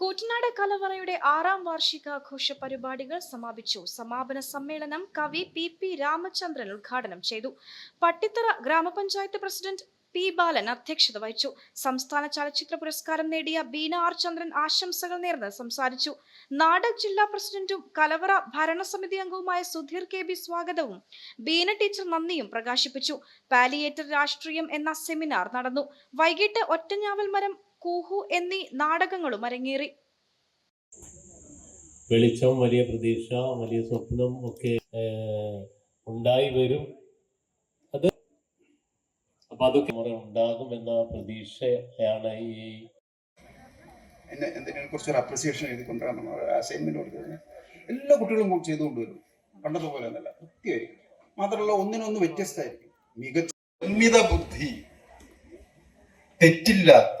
കൂറ്റനാട് കലവറയുടെ ആറാം വാർഷികാഘോഷ പരിപാടികൾ സമാപിച്ചു. സമാപന സമ്മേളനം കവി പി പി രാമചന്ദ്രൻ ഉദ്ഘാടനം ചെയ്തു. പട്ടിത്തറ ഗ്രാമപഞ്ചായത്ത് പ്രസിഡന്റ് പി ബാലൻ അധ്യക്ഷത വഹിച്ചു. സംസ്ഥാന ചലച്ചിത്ര പുരസ്കാരം നേടിയ ബീന ആർ ചന്ദ്രൻ ആശംസകൾ നേർന്ന് സംസാരിച്ചു. നാടക് ജില്ലാ പ്രസിഡന്റും കലവറ ഭരണസമിതി അംഗവുമായ സുധീർ കെ ബി സ്വാഗതവും ബീന ടീച്ചർ നന്ദിയും പ്രകാശിപ്പിച്ചു. പാലിയേറ്റർ രാഷ്ട്രീയം എന്ന സെമിനാർ നടന്നു. വൈകിട്ട് ഒറ്റഞ്ഞാവൽ മരം കൂഹു എന്നീ നാടകങ്ങളും അരങ്ങേറി. വെളിച്ചം വലിയ പ്രതീക്ഷ വലിയ സ്വപ്നം ഒക്കെ ഉണ്ടായി വരും. അത് അപ്പൊ അതൊക്കെ ഉണ്ടാകും എന്ന പ്രതീക്ഷയാണ് ഈ എന്നെ എന്തിനെ കുറിച്ച് ഒരു അപ്രിസിയേഷൻ എഴുതി കൊണ്ടുവരണം അസൈൻമെന്റ് കൊടുക്കുന്നത് എല്ലാ കുട്ടികളും ചെയ്തു ചെയ്തുകൊണ്ട് വരും പണ്ടത്തെ പോലെ ഒന്നല്ല വൃത്തിയായിരിക്കും മാത്രമല്ല ഒന്നിനൊന്ന് വ്യത്യസ്തമായിരിക്കും. മികച്ച നിർമ്മിത ബുദ്ധി തെറ്റില്ലാത്ത